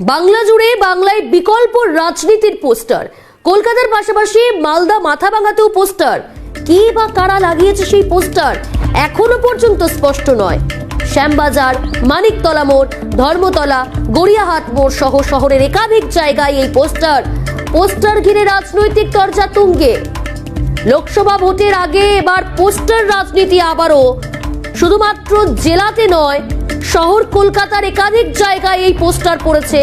বাংলা জুড়ে বাংলায় বিকল্প রাজনীতির পোস্টার। কলকাতার পাশাপাশি মালদা মাথা ভাঙাতেও পোস্টার। কি বা কারা লাগিয়েছে সেই পোস্টার এখনও পর্যন্ত স্পষ্ট নয়। শ্যামবাজার, মানিকতলা মোড়, ধর্মতলা, গড়িয়াহাট মোড় সহ শহরের একাধিক জায়গায় এই পোস্টার। পোস্টার ঘিরে রাজনৈতিক চর্চা তুঙ্গে। লোকসভা ভোটের আগে এবার পোস্টার রাজনীতি আবারও। শুধুমাত্র জেলাতে নয় শহর কলকাতার একাধিক জায়গায় এই পোস্টার পড়েছে।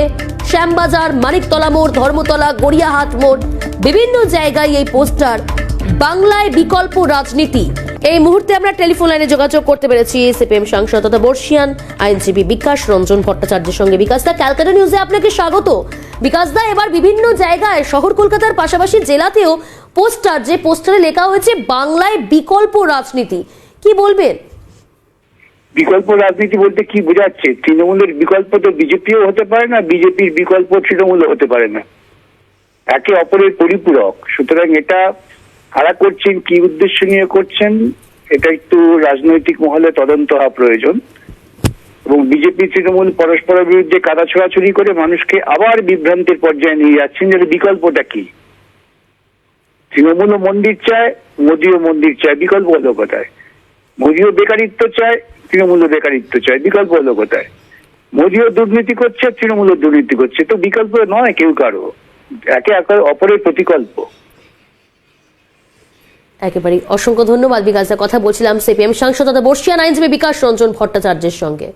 শ্যামবাজার, মানিকতলা মোড়, ধর্মতলা, গড়িয়াহাট মোড়, বিভিন্ন জায়গায় এই পোস্টার। বাংলায় বিকল্প রাজনীতি। এই মুহূর্তে আমরা টেলিফোন লাইনে যোগাযোগ করতে পেরেছি সিপিএম সাংসদ তথা বর্ষিয়ান আইনজীবী বিকাশ রঞ্জন ভট্টাচার্যের সঙ্গে। বিকাশ দা, ক্যালকাটা নিউজে আপনাকে স্বাগত। বিকাশ দা, এবার বিভিন্ন জায়গায়, শহর কলকাতার পাশাপাশি জেলাতেও পোস্টার, যে পোস্টারে লেখা হয়েছে, বাংলায় বিকল্প রাজনীতি। কি বলবেন? বিকল্প রাজনীতি বলতে কি বোঝাচ্ছে? তৃণমূলের বিকল্প তো বিজেপিও হতে পারে না, বিজেপির বিকল্প তৃণমূলও হতে পারে না। একে অপরের পরিপূরক। সুতরাং এটা কারা করছেন, কি উদ্দেশ্য নিয়ে করছেন, এটা একটু রাজনৈতিক মহলে তদন্ত হওয়া প্রয়োজন। এবং বিজেপি, তৃণমূল পরস্পরের বিরুদ্ধে কাদা ছোড়াছুড়ি করে মানুষকে আবার বিভ্রান্তির পর্যায়ে নিয়ে যাচ্ছেন যে বিকল্পটা কি? তৃণমূলও মন্দির চায়, মোদীও মন্দির চায়, বিকল্প হলো কোথায়? মোদীও বেকারিত্ব চায় তৃণমূল বেকারিত্ব চায়, বিকল্প হলো কোথায়? মোদীও দুর্নীতি করছে, তৃণমূলও দুর্নীতি করছে। তো বিকল্প নয় কেউ কারও। একে একে অপরের প্রতিকল্প। একেবারে অসংখ্য ধন্যবাদ বিকাশ কথা বলছিলাম সিপিএম সাংসদ তথা বর্ষিয়ান আইনজীবী বিকাশ রঞ্জন ভট্টাচার্যের সঙ্গে।